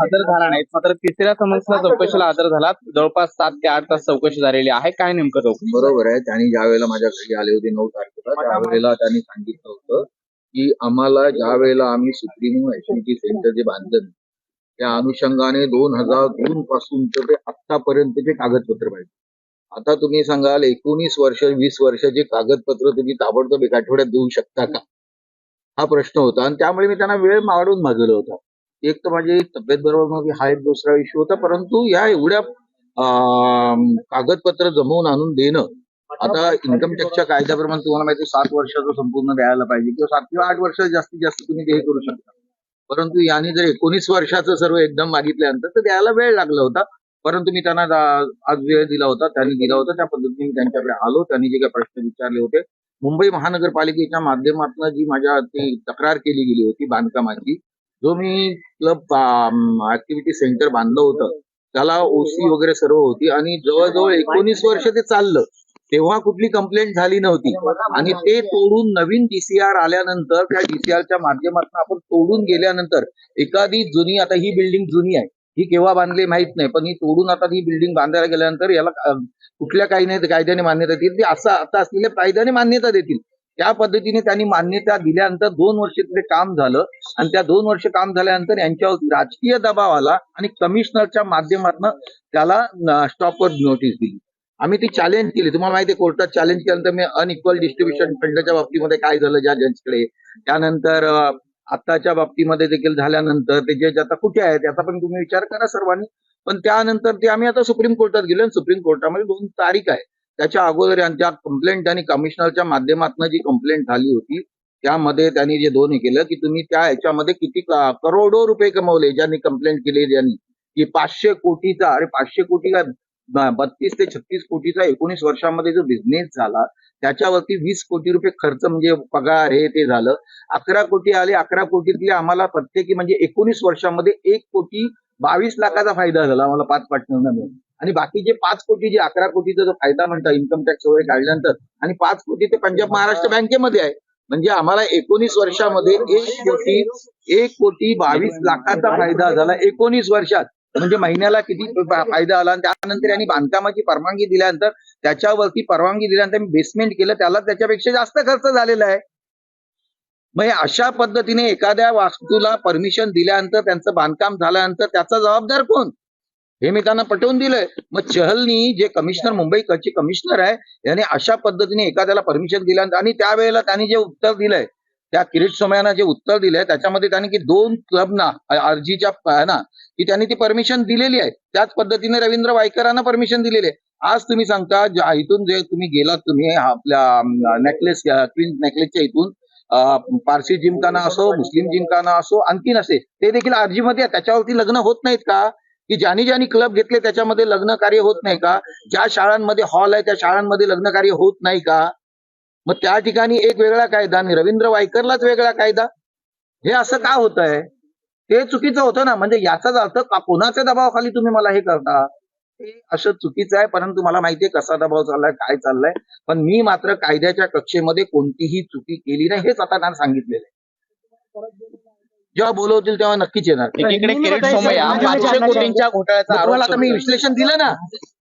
हजर झाला नाही. मात्र तिसऱ्या समन्सला चौकशीला हजर झाला जवळपास सात ते आठ तास चौकशी झालेली आहे. काय नेमकं चौकशी? बरोबर आहे. त्यांनी ज्या वेळेला माझ्या घरी आले होते नऊ तारखेला त्यावेळेला त्यांनी सांगितलं होतं की आम्हाला ज्या वेळेला आम्ही सुप्रीम ऍक्टिव्हिटी सेंटर जे बांधलं त्या अनुषंगाने दोन हजार दोन पासून ते आतापर्यंतचे कागदपत्र पाहिजे. आता तुम्ही सांगाल एकोणीस वर्ष वीस वर्षाचे कागदपत्र तुम्ही ताबडतोब एक आठवड्यात देऊ शकता का? हा प्रश्न होता. आणि त्यामुळे मी त्यांना वेळ मारून मागवला होता. एक तर माझी तब्येत बरोबर मग हा एक दुसरा इश्यू होता. परंतु या एवढ्या कागदपत्र जमवून आणून देणं आता इन्कम टॅक्सच्या कायद्याप्रमाणे तुम्हाला माहिती सात वर्षाचं संपूर्ण द्यायला पाहिजे किंवा सात किंवा आठ वर्ष जास्तीत जास्त तुम्ही हे करू शकता. परंतु याने जर एकोणीस वर्षाचं सर्व एकदम मागितल्यानंतर तर द्यायला वेळ लागला होता. परंतु मी त्यांना आज वेळ दिला होता त्यांनी दिला होता. त्या पद्धतीने मी त्यांच्याकडे आलो त्यांनी जे काही प्रश्न विचारले होते. मुंबई महानगरपालिकेच्या माध्यमातून जी माझ्या ती तक्रार केली गेली होती बांधकामाची जो मी क्लब ऍक्टिव्हिटी सेंटर बांधलं होतं त्याला ओसी वगैरे सर्व होती आणि जवळजवळ एकोणीस वर्ष ते चाललं. तेव्हा कुठली कंप्लेंट झाली नव्हती. आणि ते तोडून नवीन डीसीआर आल्यानंतर त्या डीसीआरच्या माध्यमातून आपण तोडून गेल्यानंतर एखादी जुनी आता ही बिल्डिंग जुनी आहे. ही केव्हा बांधली माहीत नाही पण ही तोडून आता ही बिल्डिंग बांधायला गेल्यानंतर याला कुठल्या काही नाही कायद्याने मान्यता देतील? असं आता असलेल्या कायद्याने मान्यता देतील. त्या पद्धतीने त्यांनी मान्यता दिल्यानंतर दोन वर्ष तिथे काम झालं. आणि त्या दोन वर्ष काम झाल्यानंतर यांच्यावरती राजकीय दबाव आला आणि कमिशनरच्या माध्यमातून त्याला स्टॉपवर नोटीस दिली. आम्ही ती चॅलेंज केली. तुम्हाला माहिती कोर्टात चॅलेंज केल्यानंतर मी अनइक्वल डिस्ट्रीब्युशन फंडच्या बाबतीमध्ये काय झालं ज्या जजकडे त्यानंतर आत्ताच्या बाबतीमध्ये देखील झाल्यानंतर ते जज आता कुठे आहेत? याचा पण तुम्ही विचार करा सर्वांनी. पण त्यानंतर ते आम्ही आता सुप्रीम कोर्टात गेलो आणि सुप्रीम कोर्टामध्ये दोन तारीख आहे. त्याच्या अगोदर यांच्या कंप्लेंट आणि कमिशनरच्या माध्यमातून जी कंप्लेंट झाली होती त्यामध्ये त्यांनी जे दोन केलं की तुम्ही त्या ह्याच्यामध्ये किती करोडो रुपये कमवले ज्यांनी कंप्लेंट केली ज्यांनी की पाचशे कोटीचा अरे पाचशे कोटी काय बत्तीस ते छत्तीस कोटीचा एकोणीस वर्षामध्ये जो बिझनेस झाला त्याच्यावरती वीस कोटी रुपये खर्च म्हणजे पगार हे ते झालं. अकरा कोटी आले अकरा कोटीतले आम्हाला प्रत्येकी म्हणजे एकोणीस वर्षामध्ये एक कोटी बावीस लाखाचा फायदा झाला आम्हाला पाच पार्टनरना मिळून. आणि बाकीचे पाच कोटी जे अकरा कोटीचा जो फायदा म्हणतात इन्कम टॅक्स वगैरे काढल्यानंतर आणि पाच कोटी ते पंजाब महाराष्ट्र बँकेमध्ये आहे. म्हणजे आम्हाला एकोणीस वर्षामध्ये एक कोटी एक कोटी बावीस लाखाचा फायदा झाला एकोणीस वर्षात. म्हणजे महिन्याला किती फायदा आला? आणि त्यानंतर यांनी बांधकामाची परवानगी दिल्यानंतर त्याच्यावरती परवानगी दिल्यानंतर मी बेसमेंट केलं. त्याला त्याच्यापेक्षा जास्त खर्च झालेला आहे. मग अशा पद्धतीने एखाद्या वास्तूला परमिशन दिल्यानंतर त्यांचं बांधकाम झाल्यानंतर त्याचा जबाबदार कोण? हे मी त्यांना पटवून दिलंय. मग चहलनी जे कमिशनर मुंबईकडचे कमिशनर आहे याने अशा पद्धतीने एखाद्याला परमिशन दिलं आणि त्यावेळेला त्यांनी जे उत्तर दिलंय त्या किरीट सोमयाना जे उत्तर दिलंय त्याच्यामध्ये त्यांनी की दोन क्लबना अर्जीच्या ना की त्यांनी ती परमिशन दिलेली आहे. त्याच पद्धतीने रवींद्र वायकरांना परमिशन दिलेली आहे. आज तुम्ही सांगता इथून जे तुम्ही गेलात तुम्ही आपल्या नेकलेस क्वीन नेकलेसच्या इथून पारसी जिमखाना असो मुस्लिम जिमखाना असो आणखीन असे ते देखील अर्जीमध्ये त्याच्यावरती लग्न होत नाहीत का? की ज्यांनी ज्यांनी क्लब घेतले त्याच्यामध्ये लग्न कार्य होत नाही का? ज्या शाळांमध्ये हॉल आहे त्या शाळांमध्ये लग्न कार्य होत नाही का? मग त्या ठिकाणी एक वेगळा कायदा आणि रवींद्र वायकरलाच वेगळा कायदा? हे असं का होत आहे ते चुकीचं होतं ना. म्हणजे याचाच अर्थ कोणाच्या दबावाखाली तुम्ही मला हे करता? हे असं चुकीचं आहे परंतु मला माहितीये कसा दबाव चाललाय काय चाललाय. पण मी मात्र कायद्याच्या कक्षेमध्ये कोणतीही चुकी केली नाही हेच आता त्यांना सांगितलेलं आहे. जेव्हा बोलवतील तेव्हा नक्कीच येणार. एकीकडे किरीट सोमय्या पाचशे कोटींच्या घोटाळ्याचा आरोप तुम्हाला आता मी विश्लेषण दिलं ना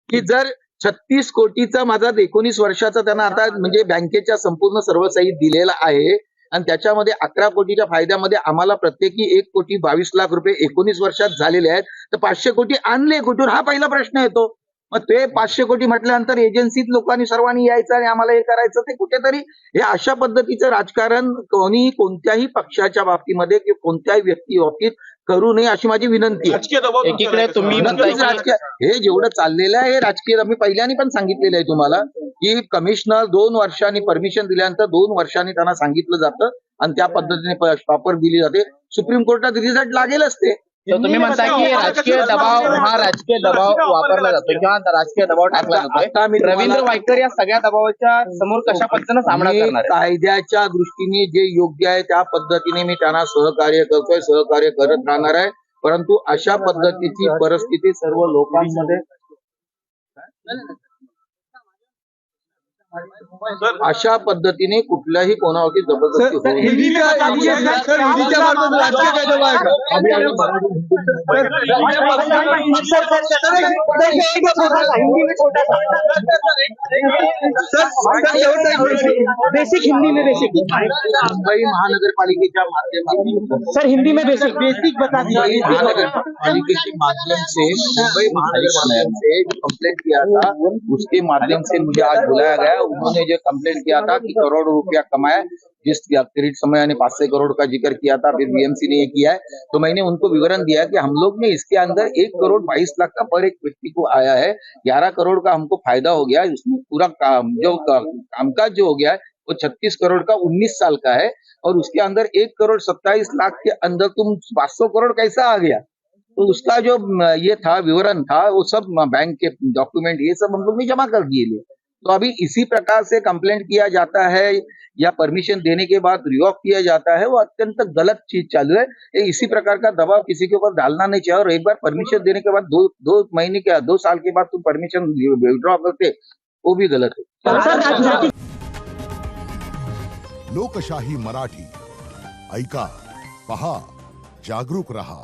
की जर छत्तीस कोटीचा माझा एकोणीस वर्षाचा त्यांना आता म्हणजे बँकेच्या संपूर्ण सर्व सही दिलेला आहे आणि त्याच्यामध्ये अकरा कोटीच्या फायद्यामध्ये आम्हाला प्रत्येकी एक कोटी बावीस लाख रुपये एकोणीस वर्षात झालेले आहेत तर पाचशे कोटी आणले कुठून? हा पहिला प्रश्न येतो. मग ते पाचशे कोटी म्हटल्यानंतर एजन्सीत लोकांनी सर्वांनी यायचं आणि आम्हाला हे करायचं ते कुठेतरी हे अशा पद्धतीचं राजकारण कोणी कोणत्याही पक्षाच्या बाबतीमध्ये किंवा कोणत्याही व्यक्ती बाबतीत करू नये अशी माझी विनंती आहे. एकीकडे तुम्ही राजकीय हे जेवढं चाललेलं आहे हे राजकीय मी पहिल्यानी पण सांगितलेलं आहे तुम्हाला की कमिशनर दोन वर्षांनी परमिशन दिल्यानंतर दोन वर्षांनी त्यांना सांगितलं जातं आणि त्या पद्धतीने स्टॉपर दिली जाते. सुप्रीम कोर्टात रिझल्ट लागेलच ते. तर तुम्ही म्हणताय की राजकीय दबाव हा राजकीय दबाव वापरला जातो किंवा राजकीय दबाव टाकला तुम्हाला- रवींद्र वायकर या सगळ्या दबावाच्या समोर कशा पद्धतीनं सामना करणार आहे कायद्याच्या दृष्टीने जे योग्य आहे त्या पद्धतीने मी त्यांना सहकार्य करतोय सहकार्य करत राहणार आहे. परंतु अशा पद्धतीची परिस्थिती सर्व लोकांमध्ये अशा पद्धतीने कुठल्याही कोणावरती जबरदस्ती होऊ सर? बेसिक हिंदी में बेसिक मुंबई महानगर पालिके का माध्यम सर हिंदी में बेसिक बेसिक बता दीजिए महानगर पालिके के माध्यम से मुंबई महानगर पालिका से जो कम्प्लेन किया था उसके माध्यम से मुझे आज बुलाया गया उन्होंने जो कम्प्लेन किया था कि करोड़ रुपया कमाया जिस क्रेडिट समय ने पाँच सौ करोड़ का ज़िक्र किया था, फिर बीएमसी ने ये किया है तो मैंने उनको विवरण दिया कि हम लोग ने इसके अंदर एक करोड़ बाईस लाख का पर एक व्यक्ति को आया है, ग्यारह करोड़ का हमको फ़ायदा हो गया उसमें पूरा काम जो कामकाज जो हो गया है, वो छत्तीस करोड़ का उन्नीस साल का है, और उसके अंदर एक करोड़ सत्ताईस लाख के अंदर तुम पाँच सौ करोड़ कैसा आ गया? तो उसका जो ये था, विवरण था, वो सब बैंक के डॉक्यूमेंट, ये सब हम लोग ने जमा कर दिए लिए। तो अभी इसी प्रकार से कंप्लेंट किया जाता है या परमिशन देने के बाद रिवॉक किया जाता है वो अत्यंत गलत चीज़ चालू है। ये इसी प्रकार का दबाव किसी के ऊपर डालना नहीं चाहिए और एक बार परमिशन देने के बाद दो दो महीने के दो साल के बाद तुम परमिशन विड्रॉ करते वो भी गलत है। लोकशाही मराठी ऐका पहा जागरूक रहा।